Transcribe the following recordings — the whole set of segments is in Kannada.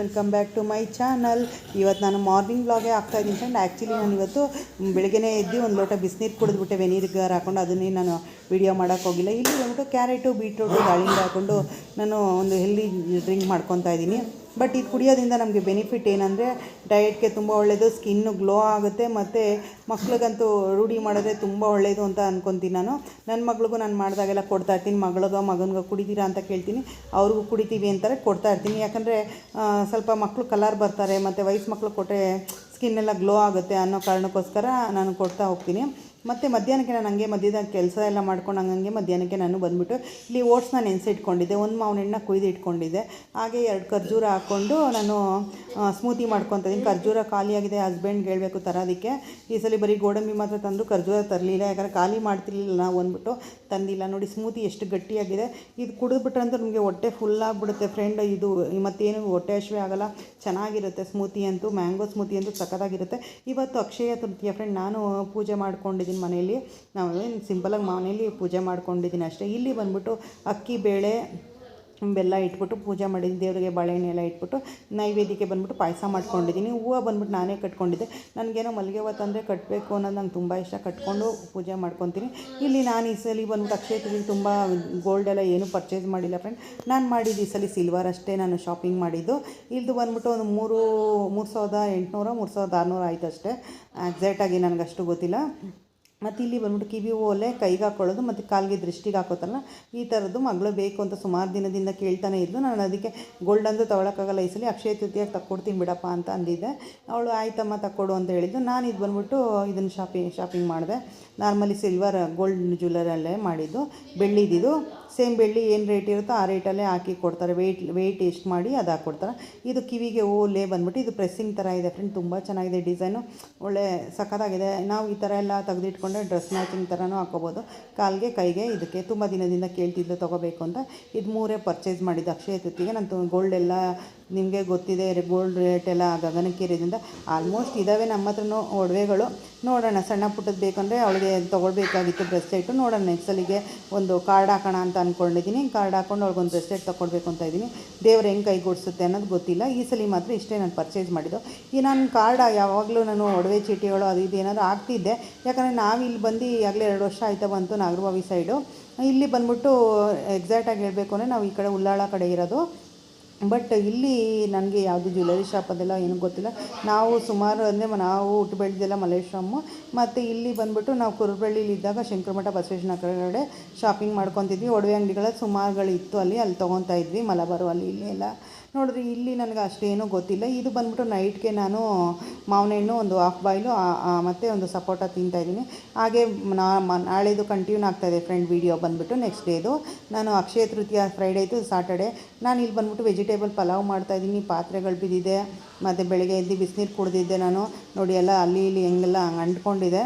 Welcome back to my channel ಇವತ್ತು ನಾನು ಮಾರ್ನಿಂಗ್ ಬ್ಲಾಗೇ ಆಗ್ತಾ ಇದ್ದೀನಿ ಫ್ರೆಂಡ್ ಆ್ಯಕ್ಚುಲಿ ನಾನು ಇವತ್ತು ಬೆಳಗ್ಗೆನೇ ಎದ್ದು ಒಂದು ಲೋಟ ಬಿಸಿನೀರು ಕುಡಿದ್ಬಿಟ್ಟೆ. ವೆನೀರ್ಗಾರ್ ಹಾಕೊಂಡು ಅದನ್ನೇ ನಾನು ವಿಡಿಯೋ ಮಾಡೋಕ್ಕೆ ಹೋಗಿಲ್ಲ. ಇಲ್ಲಿ ಬಂದ್ಬಿಟ್ಟು ಕ್ಯಾರೆಟು ಬೀಟ್ರೂಟು ದಾಳಿಂಬೆ ಹಾಕ್ಕೊಂಡು ನಾನು ಒಂದು ಹೆಲ್ದಿ ಡ್ರಿಂಕ್ ಮಾಡ್ಕೊತಾ ಇದ್ದೀನಿ. ಬಟ್ ಇದು ಕುಡಿಯೋದ್ರಿಂದ ನಮಗೆ ಬೆನಿಫಿಟ್ ಏನಂದರೆ ಡಯಟ್ಗೆ ತುಂಬ ಒಳ್ಳೆಯದು ಸ್ಕಿನ್ನು ಗ್ಲೋ ಆಗುತ್ತೆ, ಮತ್ತು ಮಕ್ಳಿಗಂತೂ ರೂಢಿ ಮಾಡಿದ್ರೆ ತುಂಬ ಒಳ್ಳೆಯದು ಅಂತ ಅನ್ಕೊತೀನಿ ನಾನು. ನನ್ನ ಮಗಳಿಗೂ ನಾನು ಮಾಡಿದಾಗೆಲ್ಲ ಕೊಡ್ತಾ ಇರ್ತೀನಿ. ಮಗಳಿಗೋ, ಮಗನಿಗೋ ಕುಡಿತೀರಾ ಅಂತ ಕೇಳ್ತೀನಿ. ಅವ್ರಿಗೂ ಕುಡಿತೀವಿ ಅಂತಾರೆ, ಕೊಡ್ತಾ ಇರ್ತೀನಿ. ಯಾಕಂದರೆ ಸ್ವಲ್ಪ ಮಕ್ಕಳು ಕಲರ್ ಬರ್ತಾರೆ, ಮತ್ತು ವಯಸ್ಸು ಮಕ್ಕಳು ಕೊಟ್ಟರೆ ಸ್ಕಿನ್ನೆಲ್ಲ ಗ್ಲೋ ಆಗುತ್ತೆ ಅನ್ನೋ ಕಾರಣಕ್ಕೋಸ್ಕರ ನಾನು ಕೊಡ್ತಾ ಹೋಗ್ತೀನಿ. ಮತ್ತು ಮಧ್ಯಾಹ್ನಕ್ಕೆ ನಾನು ಹಂಗೆ ಮಧ್ಯದ ಕೆಲಸ ಎಲ್ಲ ಮಾಡ್ಕೊಂಡು ಹಂಗಂಗೆ ಮಧ್ಯಾಹ್ನಕ್ಕೆ ನಾನು ಬಂದುಬಿಟ್ಟು ಇಲ್ಲಿ ಓಟ್ಸ್ನ ನೆನೆಸಿಟ್ಕೊಂಡಿದ್ದೆ ಒಂದು ಮಾವಿನ ಕುಯ್ದು ಇಟ್ಕೊಂಡಿದ್ದೆ. ಹಾಗೆ ಎರಡು ಖರ್ಜೂರ ಹಾಕ್ಕೊಂಡು ನಾನು ಸ್ಮೂತಿ ಮಾಡ್ಕೊತಿದ್ದೀನಿ ಖರ್ಜೂರ ಖಾಲಿಯಾಗಿದೆ ಹಸ್ಬೆಂಡ್ಗೆ ಹೇಳಬೇಕು ತರೋದಕ್ಕೆ. ಈ ಸಲ ಬರೀ ಗೋಡಂಬಿ ಮಾತ್ರ ತಂದು ಖರ್ಜೂರ ತರಲಿಲ್ಲ. ಯಾಕಂದರೆ ಖಾಲಿ ಮಾಡ್ತಿರ್ಲಿಲ್ಲ ನಾವು ಅಂದ್ಬಿಟ್ಟು ತಂದಿಲ್ಲ. ನೋಡಿ ಸ್ಮೂತಿ ಎಷ್ಟು ಗಟ್ಟಿಯಾಗಿದೆ. ಇದು ಕುಡಿದ್ಬಿಟ್ರಂತೂ ನಮಗೆ ಹೊಟ್ಟೆ ಫುಲ್ ಆಗಿಬಿಡುತ್ತೆ ಫ್ರೆಂಡ್ ಇದು ಮತ್ತೇನು ಹೊಟ್ಟೆ ಹಸಿವೆ ಆಗಲ್ಲ. ಚೆನ್ನಾಗಿರುತ್ತೆ ಸ್ಮೂತಿ ಅಂತೂ ಮ್ಯಾಂಗೋ ಸ್ಮೂತಿ ಅಂತೂ ಸಖತ್ತಾಗಿರುತ್ತೆ. ಇವತ್ತು ಅಕ್ಷಯ ತೃತೀಯ ಫ್ರೆಂಡ್ ನಾನು ಪೂಜೆ ಮಾಡ್ಕೊಂಡಿದ್ದೀನಿ ಮನೆಯಲ್ಲಿ. ನಾವು ಸಿಂಪಲಾಗಿ ಮನೆಯಲ್ಲಿ ಪೂಜೆ ಮಾಡ್ಕೊಂಡಿದ್ದೀನಿ ಅಷ್ಟೇ. ಇಲ್ಲಿ ಬಂದ್ಬಿಟ್ಟು ಅಕ್ಕಿ, ಬೇಳೆ, ಬೆಲ್ಲ ಇಟ್ಬಿಟ್ಟು ಪೂಜೆ ಮಾಡಿದ್ದೀನಿ. ದೇವರಿಗೆ ಬಾಳೆಹಣ್ಣೆ ಎಲ್ಲ ಇಟ್ಬಿಟ್ಟು ನೈವೇದ್ಯಕ್ಕೆ ಬಂದ್ಬಿಟ್ಟು ಪಾಯಸ ಮಾಡ್ಕೊಂಡಿದ್ದೀನಿ. ಹೂವು ಬಂದ್ಬಿಟ್ಟು ನಾನೇ ಕಟ್ಕೊಂಡಿದ್ದೆ. ನನಗೇನೋ ಮಲ್ಲಿಗೆ ಹೂವು ತಂದರೆ ಕಟ್ಟಬೇಕು ಅನ್ನೋದು ನಂಗೆ ತುಂಬ ಇಷ್ಟ. ಕಟ್ಕೊಂಡು ಪೂಜೆ ಮಾಡ್ಕೊತೀನಿ. ಇಲ್ಲಿ ನಾನು ಈ ಸಲ ಬಂದ್ಬಿಟ್ಟು ಅಕ್ಷಯ ತಿಳಿ ತುಂಬ ಗೋಲ್ಡ್ ಎಲ್ಲ ಏನೂ ಪರ್ಚೇಸ್ ಮಾಡಿಲ್ಲ ಫ್ರೆಂಡ್ ನಾನು ಮಾಡಿದ್ದು ಈ ಸಲ ಸಿಲ್ವರ್ ಅಷ್ಟೇ ನಾನು ಶಾಪಿಂಗ್ ಮಾಡಿದ್ದು. ಇಲ್ದು ಬಂದ್ಬಿಟ್ಟು ಒಂದು ಮೂರು ಮೂರು ಸಾವಿರದ ಎಂಟುನೂರ, ಮೂರು ಸಾವಿರದ ಆರುನೂರು ಆಯಿತು ಅಷ್ಟೇ. ಎಕ್ಸಾಕ್ಟಾಗಿ ನನಗಷ್ಟು ಗೊತ್ತಿಲ್ಲ. ಮತ್ತು ಇಲ್ಲಿ ಬಂದ್ಬಿಟ್ಟು ಕಿವಿ ಓಲೆ, ಕೈಗೆ ಹಾಕ್ಕೊಳ್ಳೋದು ಮತ್ತು ಕಾಲಿಗೆ ದೃಷ್ಟಿಗೆ ಹಾಕೋತಲ್ಲ, ಈ ಥರದ್ದು ಮಗಳು ಬೇಕು ಅಂತ ಸುಮಾರು ದಿನದಿಂದ ಕೇಳ್ತಾನೆ ಇದ್ದು ನಾನು ಅದಕ್ಕೆ ಗೋಲ್ಡ್ ಅಂದು ತೊಗೊಳಕ್ಕಾಗಲ್ಲ, ಈ ಸಲ ಅಕ್ಷಯ ತೃತೀಯಾಗಿ ತಕ್ಕೊಡ್ತೀನಿ ಬಿಡಪ್ಪ ಅಂತ ಅಂದಿದ್ದೆ. ಅವಳು, ಆಯ್ತಮ್ಮ, ತಕ್ಕೊಡು ಅಂತ ಹೇಳಿದ್ದು ನಾನು ಇದು ಬಂದ್ಬಿಟ್ಟು ಇದನ್ನು ಶಾಪಿಂಗ್ ಶಾಪಿಂಗ್ ಮಾಡಿದೆ. ನಾರ್ಮಲಿ ಸಿಲ್ವರ್ ಗೋಲ್ಡ್ ಜ್ಯುವೆಲರಲ್ಲೇ ಮಾಡಿದ್ದು. ಬೆಳ್ಳಿದಿದ್ದು ಸೇಮ್ ಬೆಳ್ಳಿ ಏನು ರೇಟ್ ಇರುತ್ತೋ ಆ ರೇಟಲ್ಲೇ ಹಾಕಿ ಕೊಡ್ತಾರೆ. ವೆಯ್ಟ್ ವೆಯ್ಟ್ ಎಷ್ಟು ಮಾಡಿ ಅದು ಹಾಕ್ಕೊಡ್ತಾರೆ ಇದು ಕಿವಿಗೆ ಓಲೆ ಬಂದ್ಬಿಟ್ಟು ಇದು ಪ್ರೆಸ್ಸಿಂಗ್ ಥರ ಇದೆ ಫ್ರೆಂಡ್ ತುಂಬ ಚೆನ್ನಾಗಿದೆ ಡಿಸೈನು ಒಳ್ಳೆ ಸಖತ್ತಾಗಿದೆ. ನಾವು ಈ ಥರ ಎಲ್ಲ ತೆಗೆದಿಟ್ಕೊಂಡ್ರೆ ಡ್ರೆಸ್ ಮ್ಯಾಚಿಂಗ್ ಥರನೂ ಹಾಕೋಬೋದು. ಕಾಲಿಗೆ, ಕೈಗೆ ಇದಕ್ಕೆ ತುಂಬ ದಿನದಿಂದ ಕೇಳ್ತಿದ್ದು ತೊಗೋಬೇಕು ಅಂತ. ಇದು ಮೂರೇ ಪರ್ಚೇಸ್ ಮಾಡಿದ್ದು ಅಕ್ಷಯ ತೃತಿಗೆ ನಾನು ಗೋಲ್ಡ್ ಎಲ್ಲ ನಿಮಗೆ ಗೊತ್ತಿದೆ. ಗೋಲ್ಡ್ ರೇಟ್ ಎಲ್ಲ ಗಗನಕ್ಕೇರಿದಿಂದ ಆಲ್ಮೋಸ್ಟ್ ಇದ್ದಾವೆ ನಮ್ಮ ಹತ್ರನೂ ಒಡವೆಗಳು. ನೋಡೋಣ, ಸಣ್ಣ ಪುಟ್ಟದ್ದು ಬೇಕಂದರೆ ಅವಳಿಗೆ ತೊಗೊಳ್ಬೇಕಾಗಿತ್ತು ಬ್ರೆಸ್ಲೆಟು ನೋಡೋಣ ನೆಕ್ಸ್ಟ್ ಸಲಿಗೆ ಒಂದು ಕಾರ್ಡ್ ಹಾಕೋಣ ಅಂತ ಅಂದ್ಕೊಂಡಿದ್ದೀನಿ ಕಾರ್ಡ್ ಹಾಕೊಂಡು ಅವ್ಳಿಗೊಂದು ಬ್ರೆಸ್ಲೆಟ್ ತೊಗೊಳ್ಬೇಕು ಅಂತ ಇದ್ದೀನಿ ದೇವ್ರು ಹೆಂಗೆ ಕೈಗೂಡಿಸುತ್ತೆ ಅನ್ನೋದು ಗೊತ್ತಿಲ್ಲ. ಈ ಸಲ ಮಾತ್ರ ಇಷ್ಟೇ ನಾನು ಪರ್ಚೇಸ್ ಮಾಡಿದ್ದು. ಈ ನಾನು ಕಾರ್ಡ್ ಯಾವಾಗಲೂ ನಾನು ಒಡವೆ ಚೀಟಿಗಳು ಅದು ಇದು ಏನಾದರೂ ಆಗ್ತಿದ್ದೆ ಯಾಕಂದರೆ ನಾವು ಇಲ್ಲಿ ಬಂದು ಆಗಲೇ ಎರಡು ವರ್ಷ ಆಯ್ತಾ ಬಂತು ನಾಗರಬಾವಿ ಸೈಡು ಇಲ್ಲಿ ಬಂದ್ಬಿಟ್ಟು ಎಕ್ಸಾಕ್ಟಾಗಿ ಹೇಳಬೇಕು ಅಂದರೆ ನಾವು ಈ ಕಡೆ ಉಳ್ಳಾಳ ಕಡೆ ಇರೋದು. ಬಟ್ ಇಲ್ಲಿ ನನಗೆ ಯಾವುದು ಜ್ಯುವೆಲರಿ ಶಾಪ್ ಅದೆಲ್ಲ ಏನೂ ಗೊತ್ತಿಲ್ಲ. ನಾವು ಸುಮಾರು ಅಂದರೆ ನಾವು ಹುಟ್ಟು ಬೆಳೆದೆಲ್ಲ ಮಲ್ಲೇಶ್ವರಮ್ಮು ಮತ್ತು ಇಲ್ಲಿ ಬಂದ್ಬಿಟ್ಟು ನಾವು ಕುರುಬಳ್ಳಿಲಿ ಇದ್ದಾಗ ಶಂಕರಮಠ ಬಸವೇಶ್ವರ ಕಡೆ ಶಾಪಿಂಗ್ ಮಾಡ್ಕೊತಿದ್ವಿ. ಒಡವೆ ಅಂಗಡಿಗಳ ಸುಮಾರುಗಳು ಇತ್ತು ಅಲ್ಲಿ. ಅಲ್ಲಿ ತೊಗೊತಾ ಇದ್ವಿ. ಮಲಬಾರು ಅಲ್ಲಿ ಇಲ್ಲಿ ಎಲ್ಲ. ನೋಡಿರಿ ಇಲ್ಲಿ ನನಗೆ ಅಷ್ಟೇನೂ ಗೊತ್ತಿಲ್ಲ. ಇದು ಬಂದ್ಬಿಟ್ಟು ನೈಟ್ಗೆ ನಾನು ಮಾವಿನ ಹಣ್ಣು ಒಂದು ಹಾಫ್ ಬಾಯ್ಲು ಮತ್ತು ಒಂದು ಸಪೋಟ ತಿಂತಾಯಿದ್ದೀನಿ ಹಾಗೆ ನಾಳೆದು ಕಂಟಿನ್ಯೂ ಆಗ್ತಾಯಿದೆ ಫ್ರೆಂಡ್ ವೀಡಿಯೋ ಬಂದುಬಿಟ್ಟು ನೆಕ್ಸ್ಟ್ ಡೇದು ನಾನು ಅಕ್ಷಯ ತೃತೀಯ ಫ್ರೈಡೇ ಇತ್ತು ಸಾಟರ್ಡೆ ನಾನು ಇಲ್ಲಿ ಬಂದ್ಬಿಟ್ಟು ವೆಜಿಟೇಬಲ್ ಪಲಾವ್ ಮಾಡ್ತಾಯಿದ್ದೀನಿ ಪಾತ್ರೆಗಳು ಬಿದ್ದಿದೆ. ಮತ್ತು ಬೆಳಗ್ಗೆ ಎದ್ದು ಬಿಸಿನೀರು ಕುಡಿದಿದ್ದೆ ನಾನು. ನೋಡಿ ಎಲ್ಲ ಅಲ್ಲಿ ಇಲ್ಲಿ ಹೆಂಗೆಲ್ಲ ಅಂಟ್ಕೊಂಡಿದೆ.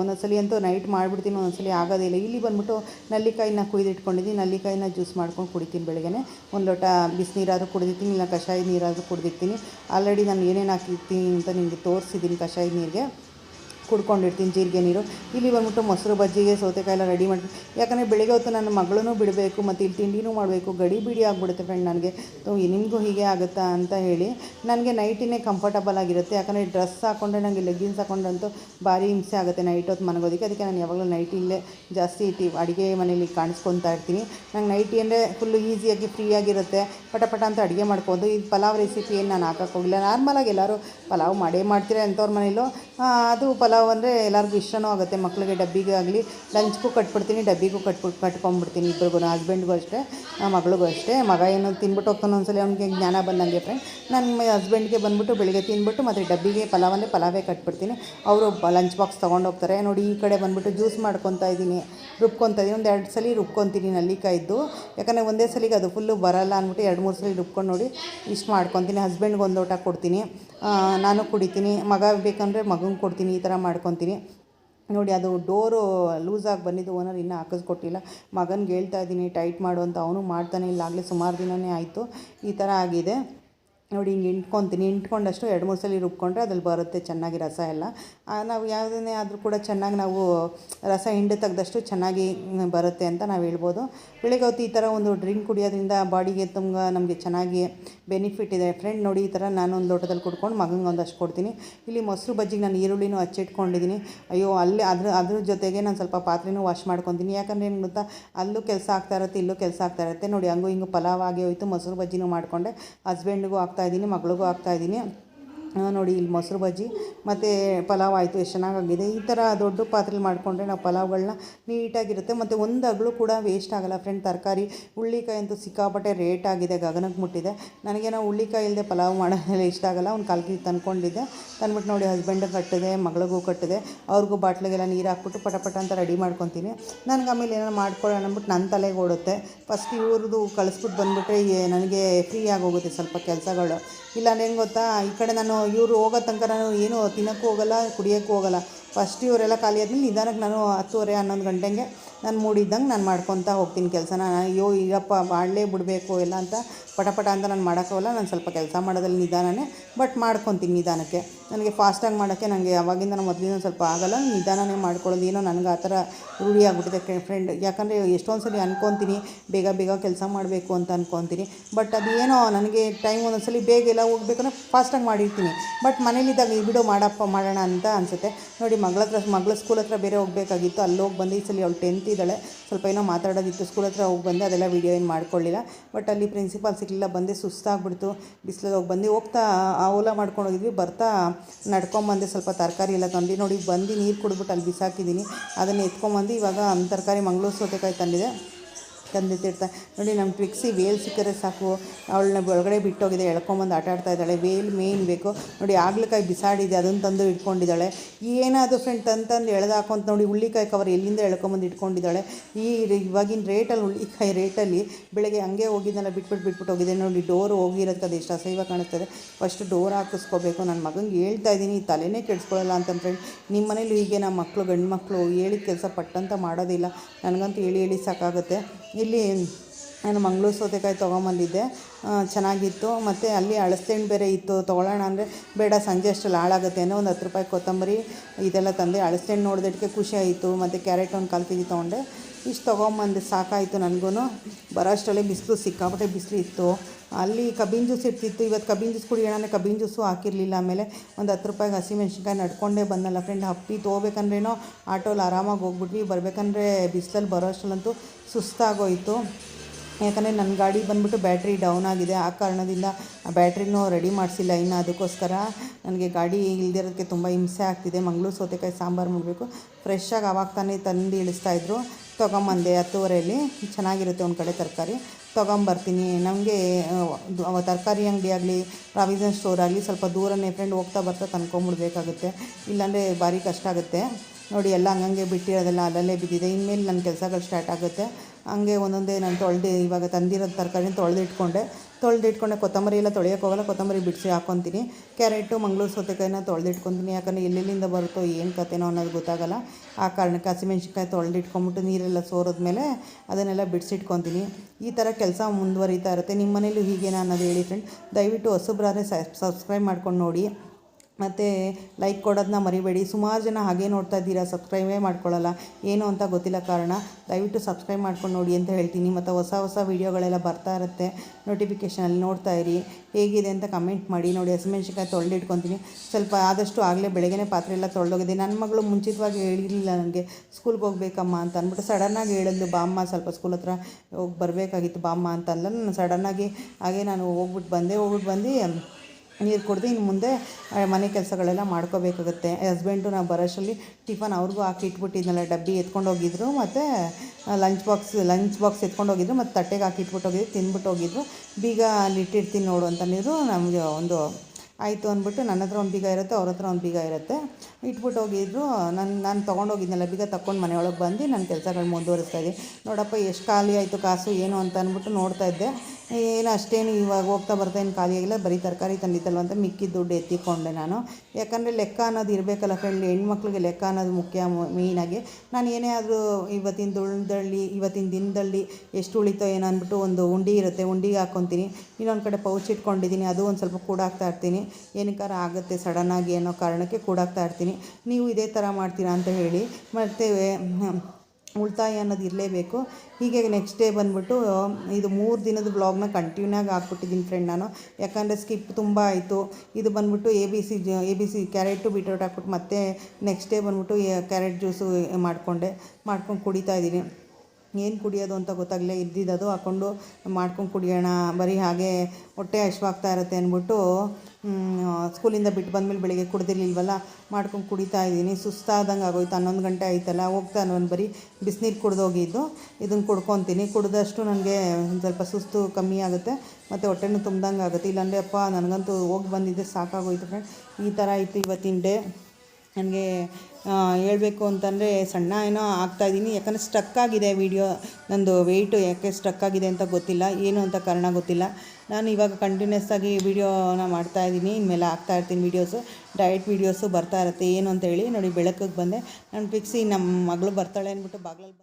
ಒಂದೊಂದ್ಸಲಿ ಅಂತೂ ನೈಟ್ ಮಾಡಿಬಿಡ್ತೀನಿ, ಒಂದೊಂದ್ಸಲಿ ಆಗೋದಿಲ್ಲ ಇಲ್ಲಿ. ಬಂದ್ಬಿಟ್ಟು ನಲ್ಲಿಕಾಯಿನ ಕುಯ್ದಿಟ್ಕೊಂಡಿದ್ದೀನಿ. ನಲ್ಲಿಕಾಯಿನ ಜ್ಯೂಸ್ ಮಾಡ್ಕೊಂಡು ಕುಡಿತೀನಿ ಬೆಳಗ್ಗೆ ಒಂದು ಲೋಟ ಬಿಸಿನೀರಾದರೂ ಕುಡಿದಿರ್ತೀನಿ, ಇಲ್ಲ ಕಷಾಯ ನೀರಾದರೂ ಕುಡಿದಿರ್ತೀನಿ. ಆಲ್ರೆಡಿ ನಾನು ಏನೇನು ಹಾಕಿರ್ತೀನಿ ಅಂತ ನಿಮಗೆ ತೋರಿಸಿದ್ದೀನಿ ಕಷಾಯ ನೀರಿಗೆ. ಕುಡ್ಕೊಂಡಿರ್ತೀನಿ ಜೀರಿಗೆ ನೀರು. ಇಲ್ಲಿ ಬಂದ್ಬಿಟ್ಟು ಮೊಸರು ಬಜ್ಜಿಗೆ ಸೌತೆಕಾಯಿ ಎಲ್ಲ ರೆಡಿ ಮಾಡ್ತೀನಿ ಯಾಕಂದರೆ ಬೆಳಿಗ್ಗೆ ಹೊತ್ತು ನನ್ನ ಮಗಳೂ ಬಿಡಬೇಕು, ಮತ್ತು ಇಲ್ಲಿ ತಿಂಡಿನೂ ಮಾಡಬೇಕು, ಗಡಿ ಬಿಡಿ ಆಗಿಬಿಡುತ್ತೆ ಫ್ರೆಂಡ್ ನನಗೆ. ನಿಮಗೂ ಹೀಗೆ ಆಗುತ್ತಾ ಅಂತ ಹೇಳಿ ನನಗೆ ನೈಟಿನೇ ಕಂಫರ್ಟಬಲ್ ಆಗಿರುತ್ತೆ. ಯಾಕಂದರೆ ಡ್ರೆಸ್ ಹಾಕ್ಕೊಂಡ್ರೆ ನನಗೆ ಲೆಗ್ಗಿನ್ಸ್ ಹಾಕೊಂಡ್ರಂತೂ ಭಾರಿ ಹಿಂಸೆ ಆಗುತ್ತೆ ನೈಟ್ ಹೊತ್ತು ಮನಗೋದಕ್ಕೆ ಅದಕ್ಕೆ ನಾನು ಯಾವಾಗಲೂ ನೈಟಿ ಇಲ್ಲೇ ಜಾಸ್ತಿ ಟಿ ಅಡುಗೆ ಮನೇಲಿ ಕಾಣಿಸ್ಕೊತಾ ಇರ್ತೀನಿ. ನಂಗೆ ನೈಟಿ ಅಂದರೆ ಫುಲ್ಲು ಈಸಿಯಾಗಿ ಫ್ರೀಯಾಗಿರುತ್ತೆ ಪಟ ಪಟ ಅಂತ ಅಡುಗೆ ಮಾಡ್ಬೋದು ಇದು ಪಲಾವ್ ರೆಸಿಪಿ ಏನು ನಾನು ಹಾಕೋಕ್ಕೋಗಿಲ್ಲ ನಾರ್ಮಲಾಗಿ ಎಲ್ಲರೂ ಪಲಾವ್ ಮಾಡೇ ಮಾಡ್ತೀರ ಅಂಥವ್ರ ಮನೇಲೂ ಅದು ಪಲಾವ್ ಅಂದರೆ ಎಲ್ಲರಿಗೂ ಇಷ್ಟನೂ ಆಗುತ್ತೆ. ಮಕ್ಕಳಿಗೆ ಡಬ್ಬಿಗೆ ಆಗಲಿ, ಲಂಚ್ಗೂ ಕಟ್ಬಿಡ್ತೀನಿ, ಡಬ್ಬಿಗೂ ಕಟ್ಬಿಟ್ಟು ಕಟ್ಕೊಂಡ್ಬಿಡ್ತೀನಿ ಇಬ್ಬರಿಗೂ ಹಸ್ಬೆಂಡ್ಗೂ ಅಷ್ಟೇ ಮಗಳಿಗೂ ಅಷ್ಟೇ. ಮಗ ಏನು ತಿನ್ಬಿಟ್ಟು ಹೋಗ್ತಾನೆ ಒಂದ್ಸಲ, ಅವ್ನಿಗೆ ಜ್ಞಾನ ಬಂದಂಗೆ ಫ್ರೆಂಡ್ ನನ್ನ ಹಸ್ಬೆಂಡ್ಗೆ ಬಂದುಬಿಟ್ಟು ಬೆಳಿಗ್ಗೆ ತಿನ್ಬಿಟ್ಟು ಮತ್ತು ಡಬ್ಬಿಗೆ ಪಲಾವ್ ಅಂದರೆ ಪಲಾವೇ ಕಟ್ಬಿಡ್ತೀನಿ. ಅವರು ಲಂಚ್ ಬಾಕ್ಸ್ ತೊಗೊಂಡು ಹೋಗ್ತಾರೆ. ನೋಡಿ, ಈ ಕಡೆ ಬಂದುಬಿಟ್ಟು ಜ್ಯೂಸ್ ಮಾಡ್ಕೊತಾ ಇದ್ದೀನಿ. ರುಬ್ಕೊತಾ ಇದ್ದೀನಿ. ಒಂದು ಎರಡು ಸಲ ರುಬ್ಕೊತೀನಿ ನಲ್ಲಿಕಾಯ್ದು ಯಾಕಂದರೆ ಒಂದೇ ಸಲಿಗೆ ಅದು ಫುಲ್ಲು ಬರಲ್ಲ ಅಂದ್ಬಿಟ್ಟು ಎರಡು ಮೂರು ಸಲ ರುಬ್ಕೊಂಡು ನೋಡಿ, ಇಷ್ಟು ಮಾಡ್ಕೊತೀನಿ. ಹಸ್ಬೆಂಡ್ಗೆ ಒಂದು ಊಟ ಕೊಡ್ತೀನಿ ನಾನು ಕುಡಿತೀನಿ. ಮಗ ಬೇಕಂದರೆ ಮಗಂಗೆ ಕೊಡ್ತೀನಿ. ಈ ಥರ ಮಾಡ್ಕೊತೀನಿ. ನೋಡಿ, ಅದು ಡೋರು ಲೂಸಾಗಿ ಬಂದಿದ್ದು ಓನರ್ ಇನ್ನೂ ಹಾಕಿಸ್ಕೊಟ್ಟಿಲ್ಲ. ಮಗನಿಗೆ ಹೇಳ್ತಾ ಇದ್ದೀನಿ, ಟೈಟ್ ಮಾಡು ಅಂತ. ಅವನು ಮಾಡ್ತಾನೆ ಇಲ್ಲ ಆಗಲೇ ಸುಮಾರು ದಿನವೇ ಆಯಿತು. ಈ ಥರ ಆಗಿದೆ. ನೋಡಿ ಹಿಂಗೆ ಇಟ್ಕೊತೀನಿ. ಇಟ್ಕೊಂಡಷ್ಟು ಎರಡು ಮೂರು ಸಲ ರುಬ್ಕೊಂಡ್ರೆ ಅದ್ರಲ್ಲಿ ಬರುತ್ತೆ ಚೆನ್ನಾಗಿ ರಸ ಎಲ್ಲ. ನಾವು ಯಾವುದನ್ನೇ ಆದರೂ ಕೂಡ ಚೆನ್ನಾಗಿ ನಾವು ರಸ ಹಿಂಡು ತೆಗ್ದಷ್ಟು ಚೆನ್ನಾಗಿ ಬರುತ್ತೆ ಅಂತ ನಾವು ಹೇಳ್ಬೋದು. ಬೆಳಿಗ್ಗೆ ಹೊತ್ತು ಈ ಥರ ಒಂದು ಡ್ರಿಂಕ್ ಕುಡಿಯೋದ್ರಿಂದ ಬಾಡಿಗೆ ತುಂಬ ನಮಗೆ ಚೆನ್ನಾಗಿ ಬೆನಿಫಿಟ್ ಇದೆ. ಫ್ರೆಂಡ್ ನೋಡಿ ಈ ಥರ ನಾನು ಒಂದು ಲೋಟದಲ್ಲಿ ಕುಡ್ಕೊಂಡು ಮಗನಿಗೆ ಒಂದಷ್ಟು ಕೊಡ್ತೀನಿ. ಇಲ್ಲಿ ಮೊಸರು ಬಜ್ಜಿಗೆ ನಾನು ಈರುಳ್ಳಿನೂ ಹಚ್ಚಿಟ್ಕೊಂಡಿದ್ದೀನಿ. ಅಯ್ಯೋ, ಅಲ್ಲಿ ಅದ್ರ ಅದ್ರ ಜೊತೆಗೆ ನಾನು ಸ್ವಲ್ಪ ಪಾತ್ರೆನೂ ವಾಶ್ ಮಾಡ್ಕೊತೀನಿ. ಯಾಕಂದರೆ ಏನು ಗೊತ್ತಾ, ಅಲ್ಲೂ ಕೆಲಸ ಆಗ್ತಾ ಇರುತ್ತೆ, ಇಲ್ಲೂ ಕೆಲಸ ಆಗ್ತಾ ಇರುತ್ತೆ. ನೋಡಿ ಹಂಗೂ ಹಿಂಗೂ ಪಲಾವ್ ಆಗಿ ಹೋಯ್ತು, ಮೊಸರು ಬಜ್ಜಿನೂ ಮಾಡಿಕೊಂಡೆ. ಹಸ್ಬೆಂಡ್ಗೂ ಹಾಕ್ತಾಯಿದ್ದೀನಿ ಮಗಳಿಗೂ ಹಾಕ್ತಾಯಿದ್ದೀನಿ ನೋಡಿ ಇಲ್ಲಿ ಮೊಸರು ಬಜ್ಜಿ, ಮತ್ತು ಪಲಾವ್ ಆಯಿತು, ಎಷ್ಟು ಚೆನ್ನಾಗಾಗಿದೆ ಈ ಥರ ದೊಡ್ಡ ಪಾತ್ರೆಲಿ ಮಾಡಿಕೊಂಡ್ರೆ ನಾವು ಪಲಾವ್ಗಳನ್ನ ನೀಟಾಗಿರುತ್ತೆ. ಮತ್ತು ಒಂದು ಅಗಳು ಕೂಡ ವೇಸ್ಟ್ ಆಗಲ್ಲ ಫ್ರೆಂಡ್ ತರಕಾರಿ ಹುಳ್ಳಿಕಾಯಿ ಅಂತೂ ಸಿಕ್ಕಾಪಟ್ಟೆ ರೇಟ್ ಆಗಿದೆ ಗಗನಕ್ಕೆ ಮುಟ್ಟಿದೆ. ನನಗೇನೋ ಹುಳ್ಳಿಕಾಯಿ ಇಲ್ಲದೆ ಪಲಾವ್ ಮಾಡೋದೆಲ್ಲ ಇಷ್ಟ ಆಗಲ್ಲ. ಒಂದು ಕಾಲು ಕೆ ಜಿ ತಂದ್ಕೊಂಡಿದ್ದೆ. ತಂದ್ಬಿಟ್ಟು ನೋಡಿ ಹಸ್ಬೆಂಡಿಗೆ ಕಟ್ಟಿದೆ, ಮಗಳಿಗೂ ಕಟ್ಟಿದೆ. ಅವ್ರಿಗೂ ಬಾಟ್ಲಿಗೆಲ್ಲ ನೀರು ಹಾಕ್ಬಿಟ್ಟು ಪಟಪಟ ಪಟ ಅಂತ ರೆಡಿ ಮಾಡ್ಕೊತೀನಿ. ನನಗೆ ಆಮೇಲೆ ಏನಾರು ಮಾಡ್ಕೊಳ್ಳೋಣ ಅಂದ್ಬಿಟ್ಟು ನನ್ನ ತಲೆಗೆ ಓಡುತ್ತೆ. ಫಸ್ಟ್ ಇವ್ರದ್ದು ಕಳಿಸ್ಬಿಟ್ಟು ಬಂದುಬಿಟ್ರೆ ನನಗೆ ಫ್ರೀ ಆಗೋಗುತ್ತೆ ಸ್ವಲ್ಪ ಕೆಲಸಗಳು. ಇಲ್ಲ ನನಗೆ ಗೊತ್ತಾ, ಈ ಕಡೆ ನಾನು ಇವರು ಹೋಗೋ ತನಕ ನಾನು ಏನು ತಿನ್ನೋಕ್ಕೂ ಹೋಗಲ್ಲ ಕುಡಿಯೋಕ್ಕೂ ಹೋಗಲ್ಲ. ಫಸ್ಟ್ ಇವರೆಲ್ಲ ಖಾಲಿ ಆದ್ಮೇಲೆ ನಿಧಾನಕ್ಕೆ ನಾನು ಹತ್ತುವರೆ, ಹನ್ನೊಂದು ಗಂಟೆಗೆ ನಾನು ಮೂಡಿದ್ದಂಗೆ ನಾನು ಮಾಡ್ಕೊತಾ ಹೋಗ್ತೀನಿ ಕೆಲಸನ. ಅಯ್ಯೋ, ಈಗಪ್ಪ ಮಾಡಲೇ ಬಿಡಬೇಕು ಎಲ್ಲ ಅಂತ ಪಟ ಪಟ ಅಂತ ನಾನು ಮಾಡೋಕ್ಕೋಲ್ಲ ನಾನು ಸ್ವಲ್ಪ ಕೆಲಸ ಮಾಡೋದ್ರಲ್ಲಿ ನಿಧಾನನೇ, ಬಟ್ ಮಾಡ್ಕೊತೀನಿ ನಿಧಾನಕ್ಕೆ. ನನಗೆ ಫಾಸ್ಟಾಗಿ ಮಾಡೋಕ್ಕೆ ನನಗೆ ಅವಾಗಿಂದ ನಾನು ಮೊದಲಿಂದ ಸ್ವಲ್ಪ ಆಗೋಲ್ಲ. ನಿಧಾನನೇ ಮಾಡ್ಕೊಳ್ಳೋದು. ಏನೋ ನನಗೆ ಆ ಥರ ರೂಢಿ ಆಗ್ಬಿಟ್ಟಿದೆ ಫ್ರೆಂಡ್ ಯಾಕಂದರೆ ಎಷ್ಟೊಂದು ಸಲ ಅನ್ಕೊತೀನಿ, ಬೇಗ ಬೇಗ ಕೆಲಸ ಮಾಡಬೇಕು ಅಂತ ಅನ್ಕೊತೀನಿ. ಬಟ್ ಅದು ಏನೋ ನನಗೆ ಟೈಮ್ ಒಂದೊಂದ್ಸಲಿ ಬೇಗ ಎಲ್ಲ ಹೋಗ್ಬೇಕಂದ್ರೆ ಫಾಸ್ಟಾಗಿ ಮಾಡಿರ್ತೀನಿ. ಬಟ್ ಮನೇಲಿದ್ದಾಗ ಬಿಡೋ ಮಾಡಪ್ಪ, ಮಾಡೋಣ ಅಂತ ಅನಿಸುತ್ತೆ. ನೋಡಿ ಮಗಳ ಹತ್ರ, ಮಗಳ ಸ್ಕೂಲ್ ಹತ್ರ ಬೇರೆ ಹೋಗಬೇಕಾಗಿತ್ತು. ಅಲ್ಲಿ ಹೋಗಿ ಬಂದು ಈ ಸಲ ಅವಳು ಟೆಂತ್ ಇದ್ದಾಳೆ. ಸ್ವಲ್ಪ ಏನೋ ಮಾತಾಡೋದಿತ್ತು. ಸ್ಕೂಲ್ ಹತ್ರ ಹೋಗಿ ಬಂದೆ ಅದೆಲ್ಲ ವೀಡಿಯೋ ಏನು ಮಾಡ್ಕೊಳ್ಳಿಲ್ಲ ಬಟ್ ಅಲ್ಲಿ ಪ್ರಿನ್ಸಿಪಾಲ್ ಸಿಗಲಿಲ್ಲ. ಬಂದೆ ಸುಸ್ತಾಗ್ಬಿಡ್ತು. ಬಿಸಿಲಲ್ಲಿ ಹೋಗಿ ಬಂದು ಹೋಗ್ತಾ, ಆ ಓಲಾ ಮಾಡ್ಕೊಂಡು ಹೋಗಿದ್ವಿ. ಬರ್ತಾ ನಡ್ಕೊಂಬಂದೆ ಸ್ವಲ್ಪ ತರಕಾರಿ ಎಲ್ಲ ತಂದು ನೋಡಿ ಬಂದು ನೀರು ಕುಡಿದ್ಬಿಟ್ಟು ಅಲ್ಲಿ ಬಿಸಾಕಿದ್ದೀನಿ. ಅದನ್ನು ಎತ್ಕೊಂಬಂದು ಇವಾಗ ತರಕಾರಿ ಮಂಗಳೂರು ಸೌತೆಕಾಯಿ ತಂದಿದೆ. ತಂದಿಟ್ಟಿರ್ತಾ ನೋಡಿ ನಮ್ಮ ಟ್ವಿಕ್ಸಿ ವೇಲ್ ಸಿಕ್ಕರೆ ಸಾಕು. ಅವಳನ್ನ ಒಳಗಡೆ ಬಿಟ್ಟೋಗಿದೆ, ಎಳ್ಕೊಂಬಂದು ಆಟ ಆಡ್ತಾ ಇದ್ದಾಳೆ. ವೇಲ್ ಮೇನ್ ಬೇಕು. ನೋಡಿ, ಆಗ್ಲಕಾಯಿ ಬಿಸಾಡಿದೆ, ಅದನ್ನು ತಂದು ಇಟ್ಕೊಂಡಿದ್ದಾಳೆ. ಏನಾದರೂ ಫ್ರೆಂಡ್ ತಂದು ತಂದು ಎಳ್ದು ಹಾಕೊಂತ ನೋಡಿ, ಹುಳ್ಳಿಕಾಯಿ ಕವರ್ ಎಲ್ಲಿಂದ ಎಳ್ಕೊಂಬಂದು ಇಟ್ಕೊಂಡಿದ್ದಾಳೆ. ಈ ಇವಾಗಿನ ರೇಟಲ್ಲಿ ಹುಳ್ಳಿಕಾಯಿ ರೇಟಲ್ಲಿ ಬೆಳಗ್ಗೆ ಹಂಗೆ ಹೋಗಿದ್ದೆಲ್ಲ ಬಿಟ್ಬಿಟ್ಟು ಬಿಟ್ಬಿಟ್ಟು ಹೋಗಿದೆ. ನೋಡಿ ಡೋರ್ ಹೋಗಿರೋದಕ್ಕೆ ಅದು ಎಷ್ಟು ಅಸಹ್ಯ ಕಾಣಿಸ್ತದೆ. ಫಸ್ಟ್ ಡೋರ್ ಹಾಕಿಸ್ಕೋಬೇಕು. ನನ್ನ ಮಗನಿಗೆ ಹೇಳ್ತಾ ಇದ್ದೀನಿ ತಲೆನೇ ಕೆಡಿಸ್ಕೊಳ್ಳಲ್ಲ ಅಂತ ಫ್ರೆಂಡ್ ನಿಮ್ಮ ಮನೇಲಿ ಹೀಗೆ ನಮ್ಮ ಮಕ್ಕಳು ಗಂಡು ಮಕ್ಕಳು ಹೇಳಿ ಕೆಲಸ ಪಟ್ಟಂತ ಮಾಡೋದಿಲ್ಲ. ನನಗಂತೂ ಹೇಳಿ ಹೇಳಿ ಸಾಕಾಗುತ್ತೆ. ಇಲ್ಲಿ ನಾನು ಮಂಗಳೂರು ಸೌತೆಕಾಯಿ ತೊಗೊಂಬಂದಿದ್ದೆ. ಚೆನ್ನಾಗಿತ್ತು. ಮತ್ತು ಅಲ್ಲಿ ಹಳಸೆಹಣ್ಣು ಬೇರೆ ಇತ್ತು. ತೊಗೊಳ್ಳೋಣ ಅಂದರೆ ಬೇಡ, ಸಂಜೆ ಅಷ್ಟರಲ್ಲಿ ಹಾಳಾಗುತ್ತೆ ಅನ್ನೋ ಒಂದು ಹತ್ತು ರೂಪಾಯಿ ಕೊತ್ತಂಬರಿ ಇದೆಲ್ಲ ತಂದೆ. ಹಳಸೆಹಣ್ಣು ನೋಡಿದಕ್ಕೆ ಖುಷಿ ಆಯಿತು. ಮತ್ತು ಕ್ಯಾರೆಟ್ ಒಂದು ಕಾಲು ಕೆ ಜಿ ತೊಗೊಂಡೆ. ಇಷ್ಟು ತೊಗೊಂಬಂದು ಸಾಕಾಯಿತು ನನಗೂ ಬರೋ ಅಷ್ಟರಲ್ಲೇ ಬಿಸಿಲು ಸಿಕ್ಕಾಪಟ್ಟೆ ಬಿಸಿಲು ಇತ್ತು. ಅಲ್ಲಿ ಕಬ್ಬಿನ ಜ್ಯೂಸ್ ಇರ್ತಿತ್ತು. ಇವತ್ತು ಕಬ್ಬಿನ ಜ್ಯೂಸ್ ಕುಡಿಯೋಣ ಅಂದರೆ ಕಬ್ಬಿನ ಜ್ಯೂಸು ಹಾಕಿರಲಿಲ್ಲ. ಆಮೇಲೆ ಒಂದು ಹತ್ತು ರೂಪಾಯಿಗೆ ಹಸಿಮೆಣ್ಸಿನ್ಕಾಯಿ ನಡ್ಕೊಂಡೇ ಬಂದಲ್ಲ ಫ್ರೆಂಡ್ ಹಪ್ಪಿ ತೊಗೋಬೇಕಂದ್ರೇನೋ ಆಟೋಲಿ ಆರಾಮಾಗಿ ಹೋಗ್ಬಿಟ್ವಿ. ಬರಬೇಕಂದ್ರೆ ಬಿಸಿಲಲ್ಲಿ ಬರೋ ಅಷ್ಟರಲ್ಲಂತೂ ಸುಸ್ತಾಗೋಯಿತು. ಯಾಕಂದರೆ ನನ್ನ ಗಾಡಿ ಬಂದ್ಬಿಟ್ಟು ಬ್ಯಾಟ್ರಿ ಡೌನ್ ಆಗಿದೆ. ಆ ಕಾರಣದಿಂದ ಬ್ಯಾಟ್ರಿನೂ ರೆಡಿ ಮಾಡಿಸಿಲ್ಲ. ಇನ್ನು ಅದಕ್ಕೋಸ್ಕರ ನನಗೆ ಗಾಡಿ ಇಲ್ದಿರೋದಕ್ಕೆ ತುಂಬ ಹಿಂಸೆ ಆಗ್ತಿದೆ. ಮಂಗಳೂರು ಸೌತೆಕಾಯಿ ಸಾಂಬಾರು ಮಾಡಬೇಕು. ಫ್ರೆಶ್ಶಾಗಿ ಆವಾಗ ತಾನೇ ತಂದು ಇಳಿಸ್ತಾಯಿದ್ರು ತೊಗೊಂಬಂದೆ ಹತ್ತುವರೆಯಲ್ಲಿ. ಚೆನ್ನಾಗಿರುತ್ತೆ ಒಂದು ಕಡೆ ತರಕಾರಿ. ತೊಗೊಂಬರ್ತೀನಿ. ನಮಗೆ ತರಕಾರಿ ಅಂಗಡಿ ಆಗಲಿ ಪ್ರಾವಿಷನ್ ಸ್ಟೋರ್ ಆಗಲಿ ಸ್ವಲ್ಪ ದೂರನೇ ಫ್ರೆಂಡ್ ಹೋಗ್ತಾ ಬರ್ತಾ ತಂದ್ಕೊಂಬಿಡ್ಬೇಕಾಗುತ್ತೆ ಇಲ್ಲಾಂದರೆ ಭಾರಿ ಕಷ್ಟ ಆಗುತ್ತೆ. ನೋಡಿ, ಎಲ್ಲ ಹಂಗಂಗೆ ಬಿಟ್ಟಿರೋದೆಲ್ಲ ಅಲ್ಲಲ್ಲೇ ಬಿದ್ದಿದೆ. ಇನ್ಮೇಲೆ ನನ್ನ ಕೆಲಸಗಳು ಸ್ಟಾರ್ಟ್ ಆಗುತ್ತೆ. ಹಂಗೆ ಒಂದೊಂದೇ ನಾನು ತೊಳೆದು ಇವಾಗ ತಂದಿರೋ ತರಕಾರಿನ ತೊಳೆದು ಇಟ್ಕೊಂಡೆ ತೊಳೆದು ಇಟ್ಕೊಂಡೆ ಕೊತ್ತಂಬರಿ ಎಲ್ಲ ತೊಳೆಯೋಕೆ ಹೋಗಲ್ಲ, ಕೊತ್ತಂಬರಿ ಬಿಡಿಸಿ ಹಾಕ್ಕೊತೀನಿ ಕ್ಯಾರೆಟು, ಮಂಗ್ಳೂರು ಸೌತೆಕಾಯಿನ ತೊಳೆದು ಇಟ್ಕೊತೀನಿ ಯಾಕಂದರೆ ಎಲ್ಲೆಲ್ಲಿಂದ ಬರುತ್ತೋ ಏನು ಕತೆನೋ ಅನ್ನೋದು ಗೊತ್ತಾಗಲ್ಲ. ಆ ಕಾರಣಕ್ಕೆ ಹಸಿಮೆಣ್ಸಿನ್ಕಾಯಿ ತೊಳೆದು ಇಟ್ಕೊಂಬಿಟ್ಟು ನೀರೆಲ್ಲ ಸೋರಿದ್ಮೇಲೆ ಅದನ್ನೆಲ್ಲ ಬಿಡಿಸಿಟ್ಕೊತೀನಿ. ಈ ಥರ ಕೆಲಸ ಮುಂದುವರಿತಾ ಇರುತ್ತೆ. ನಿಮ್ಮ ಮನೇಲೂ ಹೀಗೇನಾ ಅನ್ನೋದು ಹೇಳಿ ಫ್ರೆಂಡ್ ದಯವಿಟ್ಟು ಹೊಸಬ್ರಾದ್ರೆ ಸಬ್ಸ್ಕ್ರೈಬ್ ಮಾಡ್ಕೊಂಡು ನೋಡಿ. ಮತ್ತು ಲೈಕ್ ಕೊಡೋದನ್ನ ಮರಿಬೇಡಿ. ಸುಮಾರು ಜನ ಹಾಗೆ ನೋಡ್ತಾ ಇದ್ದೀರಾ ಸಬ್ಸ್ಕ್ರೈಬೇ ಮಾಡ್ಕೊಳ್ಳಲ್ಲ. ಏನು ಅಂತ ಗೊತ್ತಿಲ್ಲ ಕಾರಣ, ದಯವಿಟ್ಟು ಸಬ್ಸ್ಕ್ರೈಬ್ ಮಾಡ್ಕೊಂಡು ನೋಡಿ ಅಂತ ಹೇಳ್ತೀನಿ. ಮತ್ತು ಹೊಸ ಹೊಸ ವೀಡಿಯೋಗಳೆಲ್ಲ ಬರ್ತಾ ಇರುತ್ತೆ. ನೋಟಿಫಿಕೇಷನಲ್ಲಿ ನೋಡ್ತಾ ಇರಿ. ಹೇಗಿದೆ ಅಂತ ಕಮೆಂಟ್ ಮಾಡಿ. ನೋಡಿ, ಹಸಿಮೆಣ್ಸಿನ್ಕಾಯಿ ತೊಳೆದಿಟ್ಕೊತೀನಿ. ಸ್ವಲ್ಪ ಆದಷ್ಟು ಆಗಲೇ ಬೆಳಗ್ಗೆ ಪಾತ್ರೆ ಎಲ್ಲ ತೊಳೆದೋಗಿದೆ ನನ್ನ ಮಗಳು ಮುಂಚಿತವಾಗಿ ಹೇಳಿರಲಿಲ್ಲ ನನಗೆ ಸ್ಕೂಲ್ಗೆ ಹೋಗ್ಬೇಕಮ್ಮ ಅಂತ ಅಂದ್ಬಿಟ್ಟು ಸಡನ್ನಾಗಿ ಹೇಳಿದ್ಲು, ಬಾಮ್ಮ, ಸ್ವಲ್ಪ ಸ್ಕೂಲ್ ಹತ್ರ ಹೋಗಿ ಬರಬೇಕಾಗಿತ್ತು ಬಾಮ್ಮ ಅಂತ ಅಲ್ಲ ನಾನು ಸಡನ್ನಾಗಿ ಹಾಗೆ ನಾನು ಹೋಗ್ಬಿಟ್ಟು ಬಂದೆ. ಹೋಗ್ಬಿಟ್ಟು ಬಂದು ನೀರು ಕುಡ್ದು ಇನ್ನು ಮುಂದೆ ಮನೆ ಕೆಲಸಗಳೆಲ್ಲ ಮಾಡ್ಕೋಬೇಕಾಗುತ್ತೆ. ಹಸ್ಬೆಂಡು ನಾವು ಬರೋಷ್ಟರಲ್ಲಿ ಟಿಫನ್ ಅವ್ರಿಗೂ ಹಾಕಿ ಇಟ್ಬಿಟ್ಟಿದ್ನಲ್ಲ, ಡಬ್ಬಿ ಎತ್ಕೊಂಡು ಹೋಗಿದ್ರು, ಮತ್ತು ಲಂಚ್ ಬಾಕ್ಸ್ ಲಂಚ್ ಬಾಕ್ಸ್ ಎತ್ಕೊಂಡು ಹೋಗಿದ್ರು, ಮತ್ತು ತಟ್ಟೆಗೆ ಹಾಕಿ ಇಟ್ಬಿಟ್ಟು ಹೋಗಿದ್ರು, ತಿಂದ್ಬಿಟ್ಟು ಹೋಗಿದ್ರು. ಬೀಗ ಅಲ್ಲಿ ಇಟ್ಟಿರ್ತೀನಿ ನೋಡು ಅಂತ ನೀರು ನಮಗೆ ಒಂದು ಆಯಿತು ಅಂದ್ಬಿಟ್ಟು ನನ್ನ ಹತ್ರ ಒಂದು ಬೀಗ ಇರುತ್ತೆ, ಅವ್ರ ಹತ್ರ ಒಂದು ಬೀಗ ಇರುತ್ತೆ. ಇಟ್ಬಿಟ್ಟು ಹೋಗಿದ್ರು, ನಾನು ನಾನು ತೊಗೊಂಡೋಗಿದ್ನಲ್ಲ, ಬೀಗ ತಗೊಂಡು ಮನೆಯೊಳಗೆ ಬಂದು ನನ್ನ ಕೆಲಸಗಳು ಮುಂದುವರಿಸ್ತಾ ಇದ್ದೀನಿ. ನೋಡಪ್ಪ, ಎಷ್ಟು ಖಾಲಿ ಆಯಿತು ಕಾಸು, ಏನು ಅಂತ ಅಂದ್ಬಿಟ್ಟು ನೋಡ್ತಾ ಇದ್ದೆ. ಏನು ಅಷ್ಟೇನು ಇವಾಗ ಹೋಗ್ತಾ ಬರ್ತಾ ಏನು ಖಾಲಿಯಾಗಿಲ್ಲ ಬರೀ ತರಕಾರಿ ತಂದಿದ್ದಲ್ವ ಅಂತ ಮಿಕ್ಕಿದ ದುಡ್ಡು ಎತ್ತಿಕೊಂಡೆ ನಾನು. ಯಾಕಂದರೆ ಲೆಕ್ಕ ಅನ್ನೋದು ಇರಬೇಕಲ್ಲ ಫ್ರೆಂಡ್ ಹೆಣ್ಮಕ್ಳಿಗೆ ಲೆಕ್ಕ ಅನ್ನೋದು ಮುಖ್ಯ ಮೇಯ್ನಾಗಿ ನಾನು ಏನೇ ಆದರೂ ಇವತ್ತಿನ ದುಳ್ದಲ್ಲಿ ಇವತ್ತಿನ ದಿನದಲ್ಲಿ ಎಷ್ಟು ಉಳಿತೋ ಏನೋ ಅಂದ್ಬಿಟ್ಟು ಒಂದು ಉಂಡಿ ಇರುತ್ತೆ ಉಂಡಿಗೆ ಹಾಕ್ಕೊತೀನಿ ಇನ್ನೊಂದು ಕಡೆ ಪೌಚ್ ಇಟ್ಕೊಂಡಿದ್ದೀನಿ, ಅದು ಒಂದು ಸ್ವಲ್ಪ ಕೂಡಾಕ್ತಾ ಇರ್ತೀನಿ. ಏನಕ್ಕಾರ ಆಗುತ್ತೆ ಸಡನ್ನಾಗಿ ಅನ್ನೋ ಕಾರಣಕ್ಕೆ ಕೂಡಾಕ್ತಾ ಇರ್ತೀನಿ. ನೀವು ಇದೇ ಥರ ಮಾಡ್ತೀರಾ ಅಂತ ಹೇಳಿ. ಮತ್ತು ಉಳಿತಾಯ ಅನ್ನೋದು ಇರಲೇಬೇಕು. ಹೀಗೆ ನೆಕ್ಸ್ಟ್ ಡೇ ಬಂದುಬಿಟ್ಟು, ಇದು ಮೂರು ದಿನದ ಬ್ಲಾಗ್ನ ಕಂಟಿನ್ಯೂ ಹಾಕ್ಬಿಟ್ಟಿದ್ದೀನಿ ಫ್ರೆಂಡ್ ನಾನು. ಯಾಕಂದರೆ ಸ್ಕಿಪ್ ತುಂಬ ಆಯಿತು. ಇದು ಬಂದ್ಬಿಟ್ಟು A B C A B C carrot beetroot ಹಾಕ್ಬಿಟ್ಟು ಮತ್ತೆ ನೆಕ್ಸ್ಟ್ ಡೇ ಬಂದುಬಿಟ್ಟು ಕ್ಯಾರೆಟ್ ಜ್ಯೂಸು ಮಾಡಿಕೊಂಡೆ. ಮಾಡ್ಕೊಂಡು ಕುಡಿತಾ ಇದ್ದೀನಿ. ಏನು ಕುಡಿಯೋದು ಅಂತ ಗೊತ್ತಾಗಲೇ ಇದ್ದಿದ್ದು ಹಾಕ್ಕೊಂಡು ಮಾಡ್ಕೊಂಡು ಕುಡಿಯೋಣ. ಬರೀ ಹಾಗೆ ಹೊಟ್ಟೆ ಹಶ್ವಾಗ್ತಾ ಇರುತ್ತೆ ಅಂದ್ಬಿಟ್ಟು ಸ್ಕೂಲಿಂದ ಬಿಟ್ಟು ಬಂದಮೇಲೆ ಬೆಳಿಗ್ಗೆ ಕುಡ್ದಿರ್ಲಿಲ್ವಲ್ಲ? ಮಾಡ್ಕೊಂಡು ಕುಡಿತಾ ಇದ್ದೀನಿ. ಸುಸ್ತಾದಂಗೆ ಆಗೋಯ್ತು. ಹನ್ನೊಂದು ಗಂಟೆ ಆಯ್ತಲ್ಲ. ಹೋಗ್ತಾ ನಾನು ಬರೀ ಬಿಸಿನೀರು ಕುಡ್ದೋಗಿದ್ದು ಇದನ್ನು ಕುಡ್ಕೊತೀನಿ. ಕುಡಿದಷ್ಟು ನನಗೆ ಒಂದು ಸ್ವಲ್ಪ ಸುಸ್ತು ಕಮ್ಮಿ ಆಗುತ್ತೆ. ಮತ್ತು ಹೊಟ್ಟೆನೂ ತುಂಬ್ದಂಗೆ ಆಗುತ್ತೆ. ಇಲ್ಲಾಂದರೆ ಅಪ್ಪ, ನನಗಂತೂ ಹೋಗಿ ಬಂದಿದ್ದೆ ಸಾಕಾಗೋಯ್ತು ಫ್ರೆಂಡ್ ಈ ಥರ ಆಯಿತು ಇವತ್ತಿನ ಡೇ ನನಗೆ ಹೇಳಬೇಕು ಅಂತಂದರೆ ಸಣ್ಣ ಏನೋ ಆಗ್ತಾಯಿದ್ದೀನಿ ಯಾಕಂದರೆ ಸ್ಟಕ್ ಆಗಿದೆ ವೀಡಿಯೋ ನಂದು ವೆಯ್ಟು ಯಾಕೆ ಸ್ಟಕ್ ಆಗಿದೆ ಅಂತ ಗೊತ್ತಿಲ್ಲ. ಏನು ಅಂತ ಕಾರಣ ಗೊತ್ತಿಲ್ಲ. ನಾನು ಇವಾಗ ಕಂಟಿನ್ಯೂಸ್ ಆಗಿ ವೀಡಿಯೋನ ಮಾಡ್ತಾಯಿದ್ದೀನಿ ಇನ್ಮೇಲೆ ಆಗ್ತಾ ಇರ್ತೀನಿ ವೀಡಿಯೋಸು ಡಯಟ್ ವೀಡಿಯೋಸು ಬರ್ತಾ ಇರುತ್ತೆ. ಏನು ಅಂತ ಹೇಳಿ ನೋಡಿ ಬೆಳಕಿಗೆ ಬಂದೆ. ನಾನು ಫಿಕ್ಸಿ ನಮ್ಮ ಮಗಳು ಬರ್ತಾಳೆ ಅಂದ್ಬಿಟ್ಟು ಬಾಗ್ಲಲ್ಲಿ